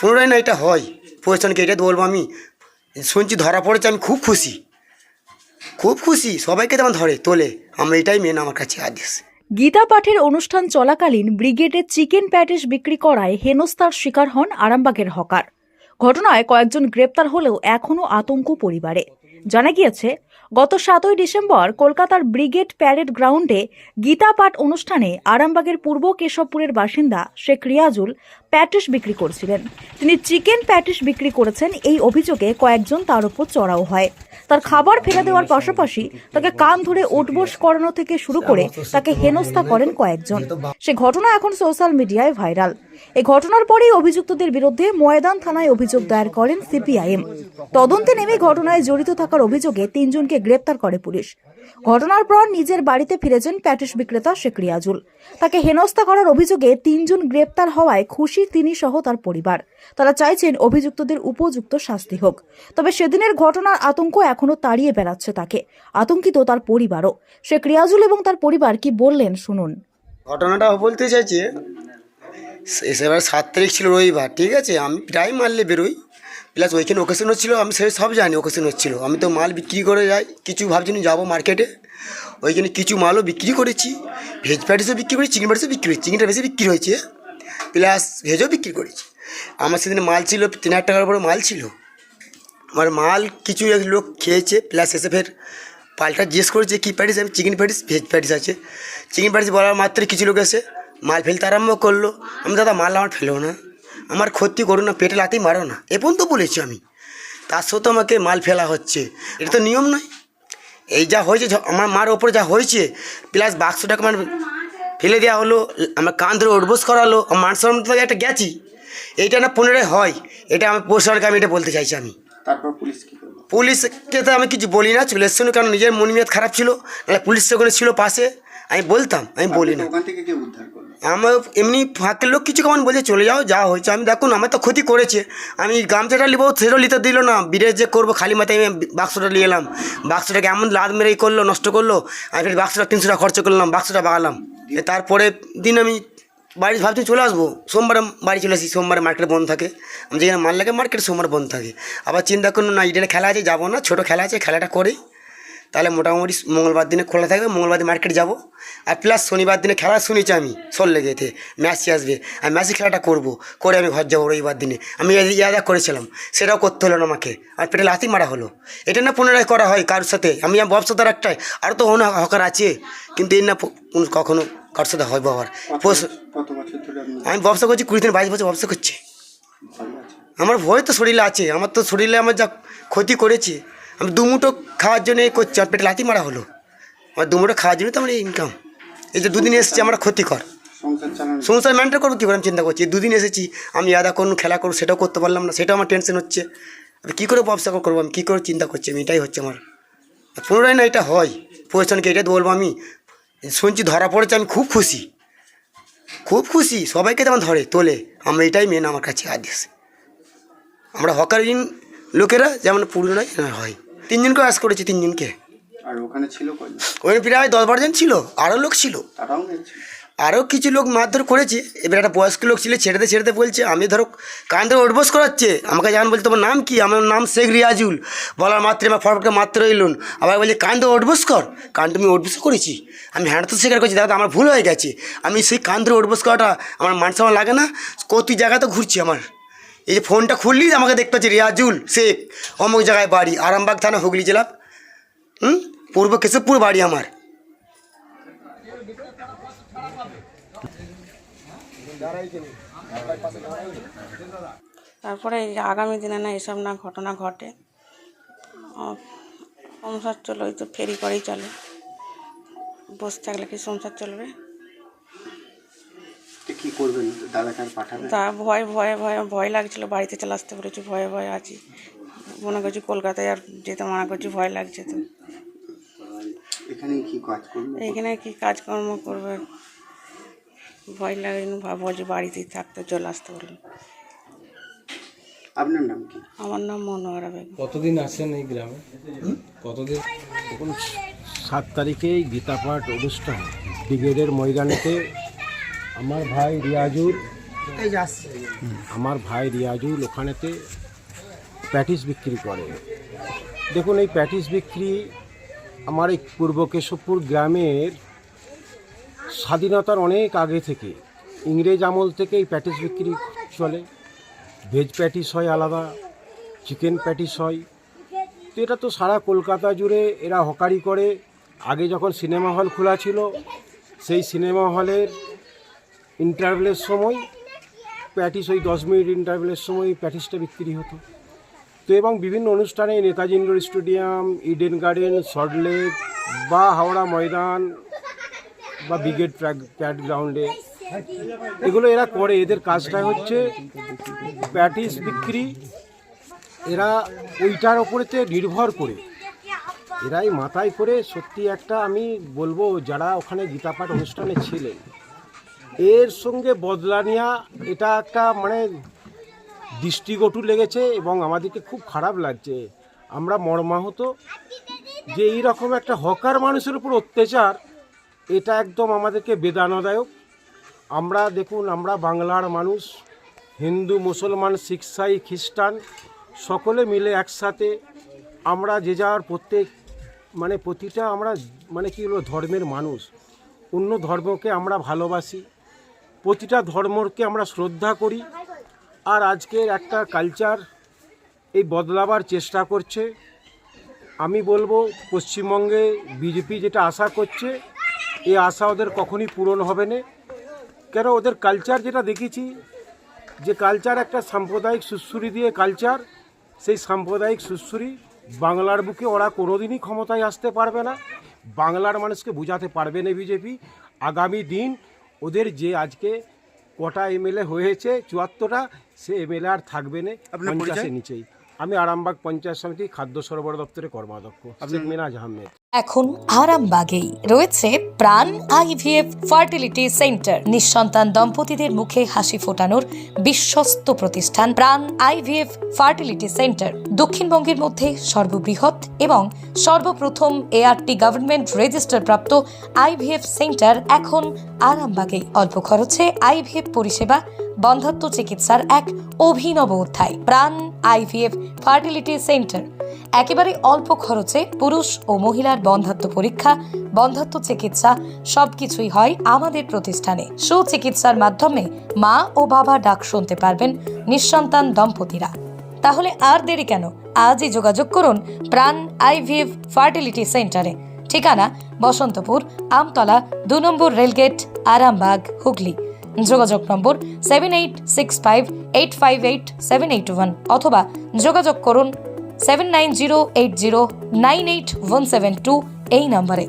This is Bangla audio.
পুনরায় না, এটা হয়। প্রশাসনকে এটা বলব আমি। শুনছি ধরা পড়েছে আমি খুব খুশি। খুব খুশি, সবাইকে তেমন ধরে, তোলে। আমরা এটাই মেন আমার কাছে আদেশ। গীতা পাঠের অনুষ্ঠান চলাকালীন ব্রিগেডে চিকেন প্যাটিস বিক্রি করায় হেনস্থার শিকার হন আরামবাগের হকার। ঘটনায় কয়েকজন গ্রেপ্তার হলেও এখনও আতঙ্ক পরিবারে। জানা গিয়েছে গত সাতই ডিসেম্বর কলকাতার ব্রিগেড প্যারেড গ্রাউন্ডে গীতা পাঠ অনুষ্ঠানে আরামবাগের পূর্ব কেশবপুরের বাসিন্দা শেখ রিয়াজুল প্যাটিস বিক্রি করছিলেন। তিনি চিকেন প্যাটিস বিক্রি করেছেন। এই অভিযোগে কয়েকজন তার উপর চড়াও হয়। তার খাবার ফেলে দেওয়ার পাশাপাশি তাকে কান ধরে উঠবোস করানো থেকে শুরু করে তাকে হেনস্থা করেন কয়েকজন। সে ঘটনা এখন সোশ্যাল মিডিয়ায় ভাইরাল। এই ঘটনার পরেই অভিযুক্তদের বিরুদ্ধে ময়দান থানায় অভিযোগ দায়ের করেন সিপিআইএম। তদন্তে নেমে ঘটনায় জড়িত থাকার অভিযোগে তিনজনকে গ্রেপ্তার করে পুলিশ। ঘটনার পর নিজের বাড়িতে ফিরেছেন প্যাটিস বিক্রেতা শেখ রিয়াজুল। তাকে হেনস্থা করার অভিযোগে তিনজন গ্রেপ্তার হওয়ায় খুশি তিনি সহ তার পরিবার। তারা চাইছেন অভিযুক্তদের উপযুক্ত শাস্তি হোক। তবে সেদিনের ঘটনার আতঙ্ক এখনও তাড়িয়ে বেড়াচ্ছে তাকে। আতঙ্কিত তার পরিবারও। শেখ রিয়াজুল এবং তার পরিবার কি বললেন শুনুন। ঘটনাটা বলতে চাইছি এবার সাত তারিখ ছিল রবিবার, ঠিক আছে? আমি প্রায় মারলে বেরোই। প্লাস ওইখানে ওকেশন হচ্ছিল, আমি সে সব জানি ওকেশন হচ্ছিল। আমি তো মাল বিক্রি করে যাই, কিছু ভাবছি যাব মার্কেটে ওইখানে কিছু মালও বিক্রি করেছি ভেজ প্যাটিসও বিক্রি করেছি চিকেন প্যাটিসও বিক্রি করেছি চিকেনটা বেশি বিক্রি হয়েছে। প্লাস ভেজও বিক্রি করেছি। আমার সেদিন মাল ছিল, তিন হাজার টাকার উপরে মাল ছিল। আমার মাল কিছু লোক খেয়েছে প্লাস এসে ফের পাল্টা জিজ্ঞেস করেছে, কী প্যাটিস আমি চিকেন প্যাটিস ভেজ প্যাটিস আছে। চিকেন প্যাটিস বলার মাত্রই কিছু লোক এসে মাল ফেলতে আরম্ভ করল। আমি দাদা মাল আমার ফেলো না। আমার ক্ষতি করো না পেটে লাতেই মারো না। এ পর্যন্ত বলেছি আমি। তার সত্ত্বেও আমাকে মাল ফেলা হচ্ছে। এটা তো নিয়ম নয়। এই যা হয়েছে আমার মার ওপরে যা হয়েছে প্লাস বাক্সটাকে আমার ফেলে দেওয়া হলো আমার কান ধরে উঠবোস করালো আমার মান সম্মান থেকে একটা গেছি। এইটা না পুনরায় হয়। এটা আমার প্রশাসনকে আমি এটা বলতে চাইছি আমি। তারপর পুলিশ পুলিশকে তো আমি কিছু বলি না চলে এসছিল কারণ নিজের মনিমিয়াত খারাপ ছিল। নাহলে পুলিশ ওখানে ছিল পাশে। আমি বলতাম আমি বলি না। ওখান থেকে কে উদ্ধার আমার এমনি ফাঁকের লোক কিছু কেমন বলছে, চলে যাও, যা হয়েছে। আমি দেখুন, আমার তো ক্ষতি করেছে। আমি গামছাটা নিবো, সেটাও নিতে দিল না। বিরেজ যে করব, খালি মাথায় আমি বাক্সটা নিয়ে এলাম। বাক্সটাকে এমন লাদ মেরেই করল, নষ্ট করল? আমি বাক্সটা তিনশো টাকা খরচ করলাম, বাক্সটা বাগালাম। তারপরে দিন আমি বাড়ি ভাবছি চলে আসব। সোমবারে বাড়ি চলে আসি, সোমবারে মার্কেট বন্ধ থাকে। আমি যেখানে মাল লাগে মার্কেট সোমবার বন্ধ থাকে। আবার চিন্তা করুন না, ইডেনে খেলা আছে, যাব না, ছোটো খেলা আছে, খেলাটা করেই তাহলে মোটামুটি মঙ্গলবার দিনে খোলা থাকবে মঙ্গলবার দিন মার্কেট যাব। আর প্লাস শনিবার দিনে খেলা শুনেছি আমি সল লেগেতে ম্যাচই আসবে। আর ম্যাচই খেলাটা করব করে আমি ঘর যাব রবিবার দিনে। আমি ইয়াদা করেছিলাম সেটাও করতে হলো না আমাকে। আর পেটে লাথি মারা হলো। এটা না পুনরায় করা হয় কারোর সাথে। আমি আমার ব্যবসাদার একটাই আরও তো অন্য হকার আছে। কিন্তু এর না কখনো কারোর সাথে হয় বাবার আমি ব্যবসা করছি কুড়ি দিন বাইশ বছর ব্যবসা করছি। আমার ভয় তো শরীরে আছে। আমার তো শরীরে আমার যা ক্ষতি করেছে আমি দুমুটো খাওয়ার জন্য এই করছি আর পেটে লাথি মারা হলো। আমার দুমুটো খাওয়ার জন্য তো আমার ইনকাম এই যে দুদিন এসেছি আমার ক্ষতিকর। সংসার মেনটেন করব কী করে আমি চিন্তা করছি? দুদিন এসেছি আমি আদা করুন খেলা করুন সেটাও করতে পারলাম না সেটাও আমার টেনশন হচ্ছে। আমি কী করে ব্যবসা করব আমি কী করে চিন্তা করছি? আমি এটাই হচ্ছে আমার। পুনরায় না এটা হয় প্রশাসনকে এটা বলব আমি। শুনছি ধরা পড়েছে আমি খুব খুশি। খুব খুশি সবাইকে তেমন ধরে তোলে। আমরা এটাই মেন আমার কাছে আদেশ। আমরা হকারহীন লোকেরা যেমন পুরোটাই হয়। তিনজনকে আস করেছি তিনজনকে। আর ওখানে ছিল প্রায় দশ বারোজন ছিল আরও লোক ছিল। আরও কিছু লোক মারধর করেছে। এবার একটা বয়স্ক লোক ছিল ছেড়েতে ছেড়েতে বলছে আমি ধরো কান ধরে উঠবোস করাচ্ছে। আমাকে যখন বলছে তোমার নাম কি? আমার নাম শেখ রিয়াজুল। বলার মাত্রে আমার ফটফটকে মাত্র এলুন আবার বলছে কান ধরে উঠবোস কর। কান তুমি উঠবোস করেছি। আমি হ্যাঁ তো স্বীকার করছি। দাদা আমার ভুল হয়ে গেছে। আমি সেই কান ধরে উঠবোস করাটা আমার মান সম্মান লাগে না। কত জায়গাতে ঘুরছি আমার। এই যে ফোনটা খুললি আমাকে দেখতে পাচ্ছি, রিয়াজুল শেখ, অমুক জায়গায় বাড়ি, আরামবাগ থানা, হুগলি জেলা। হুম? পূর্ব কেশবপুর বাড়ি আমার। তারপরে এই আগামী দিনে না এসব না ঘটনা ঘটে। সংসার চলে ওই তো ফেরি করেই চলে। বসে থাকলে কি সংসার চলবে? করবেন? দাদাকে আর পাঠাবেন? তা ভয় ভয়ে ভয়ে ভয় লাগছিল বাড়িতে চলে আসতে পেরেছি ভয়ে ভয়ে আছি। মনে করছি কলকাতায় আর যেতে মনে করছি ভয় লাগছে তো। এখানে কি কাজ করবেন এইখানে কি কাজকর্ম করবে? ভয় লাগে না ভাবো যে বাড়িতেই থাকতে চলে আসতে পারলাম আপনার নাম কি? আমার নাম মনোহরা বেগম। কতদিন আসেন এই গ্রামে? কতদিন? সাত তারিখেই গীতাপাঠ অনুষ্ঠান ব্রিগেডের ময়দানেতে আমার ভাই রিয়াজুর। আমার ভাই রিয়াজুল ওখানেতে প্যাটিস বিক্রি করে। দেখুন এই প্যাটিস বিক্রি আমার এই পূর্ব কেশবপুর গ্রামের স্বাধীনতার অনেক আগে থেকে। ইংরেজ আমল থেকে এই প্যাটিস বিক্রি চলে। ভেজ প্যাটিস হয় আলাদা চিকেন প্যাটিস হয়। তো এটা তো সারা কলকাতা জুড়ে এরা হকারি করে। আগে যখন সিনেমা হল খোলা ছিল সেই সিনেমা হলের ইন্টারভেলের সময় প্যাটিস ওই দশ মিনিট ইন্টারভেলের সময় প্যাটিসটা বিক্রি হতো। তো এবং বিভিন্ন অনুষ্ঠানে Netaji indoor stadium Eden Garden Salt Lake বা হাওড়া ময়দান বা ব্রিগেড প্যাড গ্রাউন্ডে এগুলো এরা করে, এদের কাজটা হচ্ছে প্যাটিস বিক্রি। এরা ওইটার ওপরেতে নির্ভর করে। এরাই মাথায় করে সত্যি একটা আমি বলব, যারা ওখানে গীতাপাঠ অনুষ্ঠানে ছিলেন এর সঙ্গে বদলা নেওয়া এটা একটা মানে দৃষ্টিকটু লেগেছে এবং আমাদেরকে খুব খারাপ লাগছে। আমরা মর্মাহত। যে এই রকম একটা হকার মানুষের উপর অত্যাচার, এটা একদম আমাদেরকে বেদানাদায়ক। আমরা দেখুন, আমরা বাংলার মানুষ, হিন্দু, মুসলমান, শিখ, সাই, খ্রিস্টান, সকলে মিলে একসাথে আমরা যে যার প্রত্যেক মানে প্রতিটা আমরা মানে কী হলো ধর্মের মানুষ। অন্য ধর্মকে আমরা ভালোবাসি। প্রতিটা ধর্মকে আমরা শ্রদ্ধা করি আর আজকের একটা কালচার এই বদলাবার চেষ্টা করছে। আমি বলব পশ্চিমবঙ্গে বিজেপি যেটা আশা করছে, এই আশা ওদের কখনই পূরণ হবে না। কেন ওদের কালচার যেটা দেখেছি, যে কালচার একটা সাম্প্রদায়িক সুশ্রুরি দিয়ে কালচার সেই সাম্প্রদায়িক সুশ্রুরি বাংলার বুকে ওরা কোনোদিনই ক্ষমতায় আসতে পারবে না। বাংলার মানুষকে বোঝাতে পারবে না বিজেপি আগামী দিন ওদের যে আজকে কটা এমএলএ হয়েছে চুয়াত্তরটা সে এমএলএ আর থাকবে না। পঞ্চাশের নিচেই। আমি আরামবাগ পঞ্চায়েত সমিতি খাদ্য সরবরাহ দপ্তরের কর্মাধ্যক্ষ শেখ মিনাজ আহমেদ। এখন আরামবাগেই রয়েছে প্রাণ আইভিএফ ফার্টিলিটি সেন্টার। নিঃসন্তান দম্পতিদের মুখে হাসি ফোটানোর বিশ্বস্ত প্রতিষ্ঠান প্রাণ আইভিএফ ফার্টিলিটি সেন্টার। দক্ষিণবঙ্গের মধ্যে সর্ববৃহৎ এবং সর্বপ্রথম এআরটি গভর্নমেন্ট রেজিস্টার প্রাপ্ত আইভিএফ সেন্টার এখন আরামবাগেই অল্প খরচে আইভিএফ পরিষেবা, বন্ধাত্ম চিকিৎসার এক অভিনব অধ্যায়, প্রাণ আইভিএফ ফার্টিলিটি সেন্টার। একেবারে অল্প খরচে পুরুষ ও মহিলার বন্ধাত্ম পরীক্ষা, বন্ধাত্ম চিকিৎসা সবকিছুই হয় আমাদের প্রতিষ্ঠানে। সুচিকিৎসার মাধ্যমে মা ও বাবা ডাক শুনতে পারবেন নিঃসন্তান দম্পতিরা। তাহলে আর দেরি কেন? আজই যোগাযোগ করুন প্রাণ আইভিএফ ফার্টিলিটি সেন্টারে। ঠিকানা বসন্তপুর, আমতলা দু নম্বর রেলগেট, আরামবাগ, হুগলি। যোগাযোগ নম্বর seven eight six five eight five eight seven eight one অথবা যোগাযোগ করুন seven nine zero eight zero nine eight one seven two এই নম্বরে।